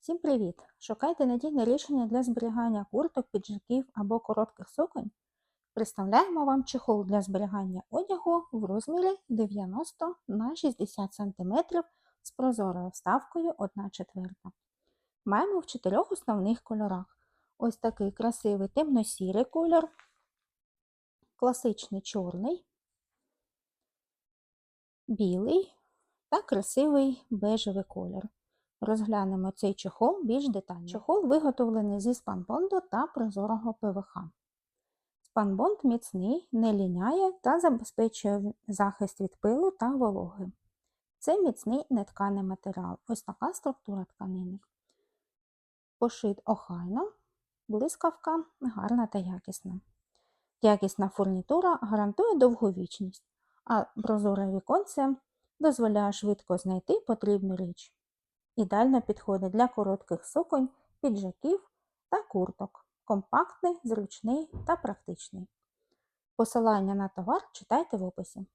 Всім привіт! Шукайте надійне рішення для зберігання курток, піджаків або коротких суконь. Представляємо вам чехол для зберігання одягу в розмірі 90 на 60 см з прозорою вставкою 1 четверта. Маємо в чотирьох основних кольорах. Ось такий красивий темно-сірий кольор, класичний чорний, білий та красивий бежевий колір. Розглянемо цей чохол більш детально. Чохол виготовлений зі спанбонду та прозорого ПВХ. Спанбонд міцний, не ліняє та забезпечує захист від пилу та вологи. Це міцний нетканий матеріал. Ось така структура тканини. Пошит охайно, блискавка гарна та якісна. Якісна фурнітура гарантує довговічність, а прозоре віконце дозволяє швидко знайти потрібну річ. Ідеально підходить для коротких суконь, піджаків та курток. Компактний, зручний та практичний. Посилання на товар читайте в описі.